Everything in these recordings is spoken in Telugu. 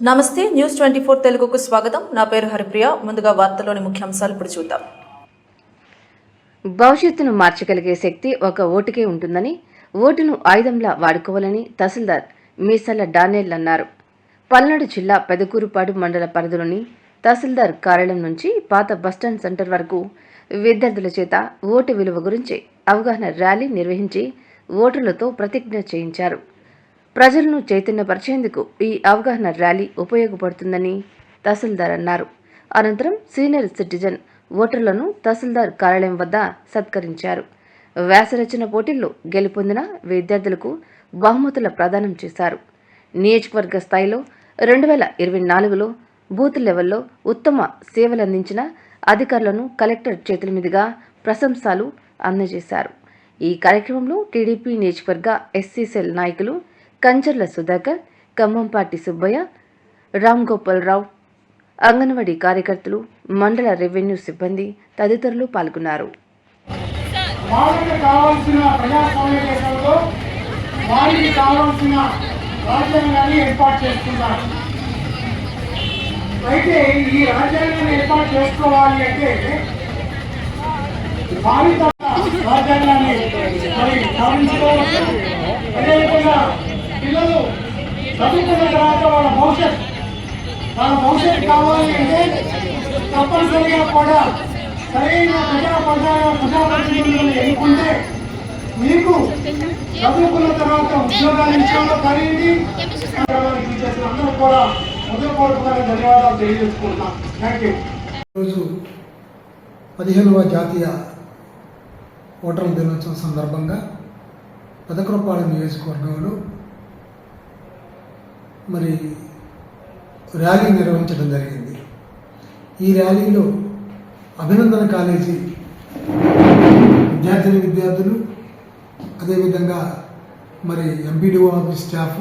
నమస్తే న్యూస్ ట్వంటీ ఫోర్ తెలుగుకు స్వాగతం. నా పేరు హరిప్రియ. ముందుగా వార్తలోని ముఖ్యాంశాలు ఇప్పుడు చూద్దాం. భవిష్యత్తును మార్చగలిగే శక్తి ఒక ఓటుకే ఉంటుందని ఓటును ఆయుధంలా వాడుకోవాలని తహసీల్దార్ మీసల్ల డానియల్ అన్నారు. పల్నాడు జిల్లా పెదకూరుపాడు మండల పరిధిలోని తహసీల్దార్ కార్యాలయం నుంచి పాత బస్టాండ్ సెంటర్ వరకు విద్యార్థుల చేత ఓటు విలువ గురించి అవగాహన ర్యాలీ నిర్వహించి ఓటర్లతో ప్రతిజ్ఞ చేయించారు. ప్రజలను చైతన్యపరిచేందుకు ఈ అవగాహన ర్యాలీ ఉపయోగపడుతుందని తహసీల్దార్ అన్నారు. అనంతరం సీనియర్ సిటిజన్ ఓటర్లను తహసీల్దార్ కార్యాలయం వద్ద సత్కరించారు. వ్యాసరచన పోటీల్లో గెలుపొందిన విద్యార్థులకు బహుమతుల ప్రదానం చేశారు. నియోజకవర్గ స్థాయిలో రెండు వేల ఇరవై నాలుగులో బూత్ లెవెల్లో ఉత్తమ సేవలందించిన అధికారులను కలెక్టర్ చేతుల మీదుగా ప్రశంసలు అందజేశారు. ఈ కార్యక్రమంలో టీడీపీ నియోజకవర్గ ఎస్సీ సెల్ నాయకులు కంచర్ల సుధాకర్ ఖమ్మంపాటి సుబ్బయ్య రామ్ గోపాల్ రావు అంగన్వాడీ కార్యకర్తలు మండల రెవెన్యూ సిబ్బంది తదితరులు పాల్గొన్నారు. రాజ్యాంగాన్ని ఏర్పాటు అయితే ఈ రాజ్యాంగాన్ని ఏర్పాటు చేసుకోవాలి అంటే వారి రాజ్యాంగాన్ని మరి సాధించుకోవచ్చు చదువుకున్న తర్వాత వాళ్ళ భవిష్యత్ వాళ్ళ భవిష్యత్ కావాలి అంటే తప్పనిసరిగా కూడా సరైన ప్రజా ప్రజా ప్రజాప్రతినిధులను ఎన్నుకుంటే మీకు చదువుకున్న తర్వాత ఉద్యోగాలు విషయంలో కలిగింది చేసిన అందరూ కూడా హృదయపూర్వకంగా ధన్యవాదాలు తెలియజేసుకుంటున్నాం. థ్యాంక్ యూ ఈరోజు పదిహేనవ జాతీయ ఓటర్ల దినోత్సవం సందర్భంగా పెదకరపాడు నియోజకవర్గంలో మరి ర్యాలీ నిర్వహించడం జరిగింది. ఈ ర్యాలీలో అభినందన కాలేజీ విద్యార్థిని విద్యార్థులు అదేవిధంగా మరి ఎంపీడీఓ ఆఫీస్ స్టాఫ్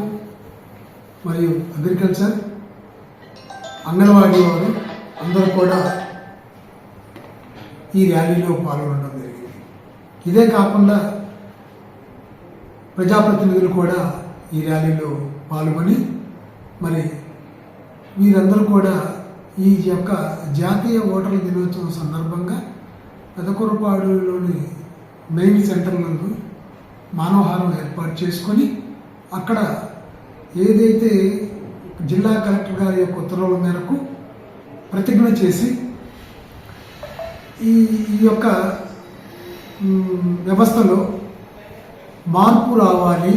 మరియు అగ్రికల్చర్ అంగన్వాడీ వారు అందరూ కూడా ఈ ర్యాలీలో పాల్గొనడం జరిగింది. ఇదే కాకుండా ప్రజాప్రతినిధులు కూడా ఈ ర్యాలీలో పాల్గొని మరి వీరందరూ కూడా ఈ యొక్క జాతీయ ఓటర్ల దినోత్సవం సందర్భంగా పెదకురపాడులోని మెయిన్ సెంటర్ నందు మానవహారం ఏర్పాటు చేసుకొని అక్కడ ఏదైతే జిల్లా కలెక్టర్ గారి యొక్క ఉత్తర్వుల మేరకు ప్రతిజ్ఞ చేసి ఈ ఈ యొక్క వ్యవస్థలో మార్పు రావాలి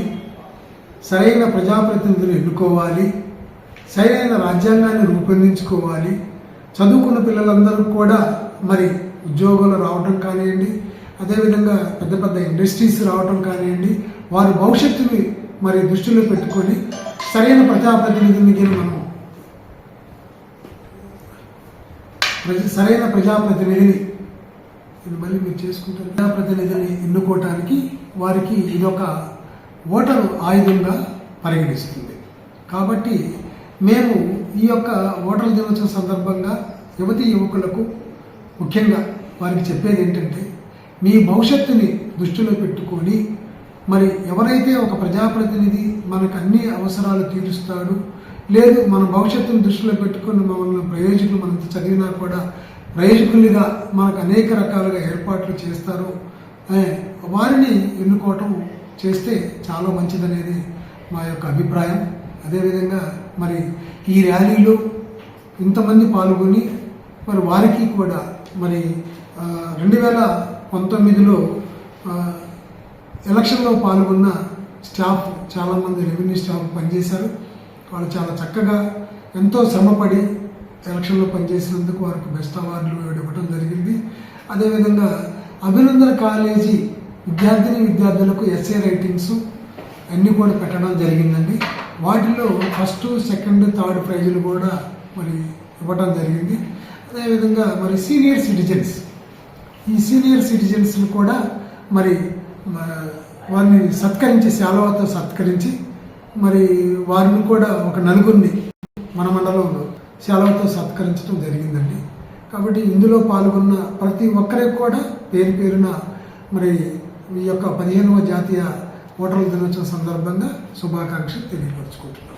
సరైన ప్రజాప్రతినిధులు ఎన్నుకోవాలి సరైన రాజ్యాంగాన్ని రూపొందించుకోవాలి. చదువుకున్న పిల్లలందరూ కూడా మరి ఉద్యోగాలు రావటం కానివ్వండి అదేవిధంగా పెద్ద పెద్ద ఇండస్ట్రీస్ రావటం కానివ్వండి వారి భవిష్యత్తుని మరి దృష్టిలో పెట్టుకొని సరైన ప్రజాప్రతినిధిని మనం సరైన ప్రజాప్రతినిధిని మళ్ళీ మీరు చేసుకుంటారు. ప్రజాప్రతినిధిని ఎన్నుకోవటానికి వారికి ఇదొక ఓటరు ఆయుధంగా పరిగణిస్తుంది. కాబట్టి మేము ఈ యొక్క ఓటర్ల దినోత్సవం సందర్భంగా యువతి యువకులకు ముఖ్యంగా వారికి చెప్పేది ఏంటంటే మీ భవిష్యత్తుని దృష్టిలో పెట్టుకొని మరి ఎవరైతే ఒక ప్రజాప్రతినిధి మనకు అన్ని అవసరాలు తీరుస్తాడు లేదు మన భవిష్యత్తును దృష్టిలో పెట్టుకుని మమ్మల్ని ప్రయోజకులు మనం చదివినా కూడా ప్రయోజకులుగా మనకు అనేక రకాలుగా ఏర్పాట్లు చేస్తారు వారిని ఎన్నుకోవటం చేస్తే చాలా మంచిదనేది మా యొక్క అభిప్రాయం. అదేవిధంగా మరి ఈ ర్యాలీలో ఇంతమంది పాల్గొని మరి వారికి కూడా మరి రెండు వేల పంతొమ్మిదిలో ఎలక్షన్లో పాల్గొన్న స్టాఫ్ చాలామంది రెవెన్యూ స్టాఫ్ పనిచేశారు. వాళ్ళు చాలా చక్కగా ఎంతో శ్రమపడి ఎలక్షన్లో పనిచేసినందుకు వారికి బెస్ట్ అవార్డులు ఇవ్వడం జరిగింది. అదేవిధంగా అభినందన కాలేజీ విద్యార్థిని విద్యార్థులకు ఎస్ఏ రైటింగ్స్ అన్నీ కూడా పెట్టడం జరిగిందండి. వాటిలో ఫస్ట్ సెకండ్ థర్డ్ ప్రైజులు కూడా మరి ఇవ్వడం జరిగింది. అదేవిధంగా మరి సీనియర్ సిటిజన్స్ ఈ సీనియర్ సిటిజన్స్ను కూడా మరి వారిని సత్కరించి శాలవాతో సత్కరించి మరి వారిని కూడా ఒక నలుగురిని మన మండలంలో శాలవాతో సత్కరించడం జరిగిందండి. కాబట్టి ఇందులో పాల్గొన్న ప్రతి ఒక్కరికి కూడా పేరు పేరున మరి ఈ యొక్క పదిహేనవ జాతీయ ఓటర్ల దినోత్సవం సందర్భంగా శుభాకాంక్షలు తెలియపరుచుకుంటున్నాం.